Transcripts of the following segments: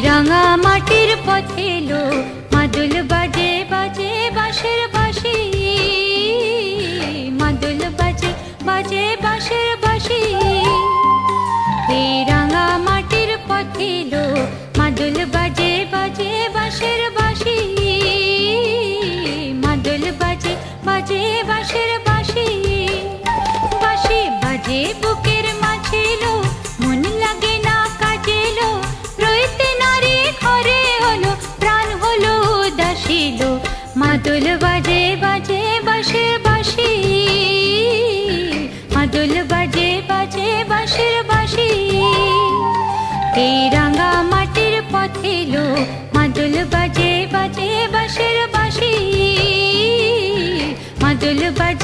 রাঙা মাটির পথে লো মাদুল বাজে বাজে বাজে বাঁশের বাঁশি। মাদুল বাজে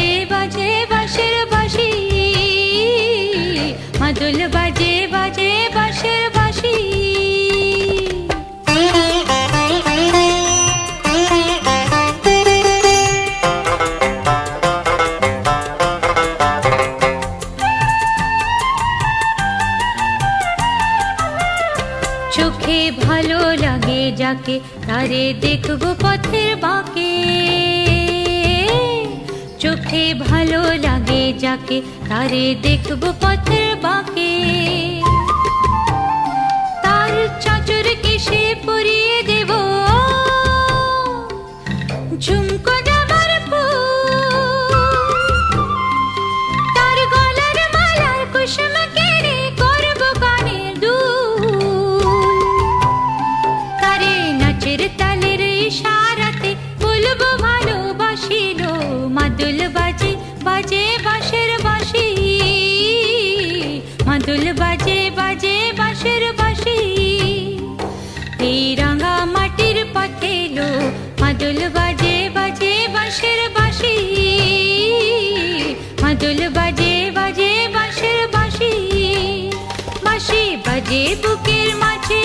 ভালো লাগে যাকে, তারে দেখব পথের বাঁকে। চোখে ভালো লাগে যাকে, তারে দেখব পথের বাঁকে। মাদুল বাজে বাজে বাঁশের বাঁশি। এই রাঙা মাটির পথে লো মাদুল বাজে বাজে বাঁশের বাঁশি। মাদুল বাজে বাজে বাঁশের বাঁশি। বাঁশি বাজে বুকের মাঝে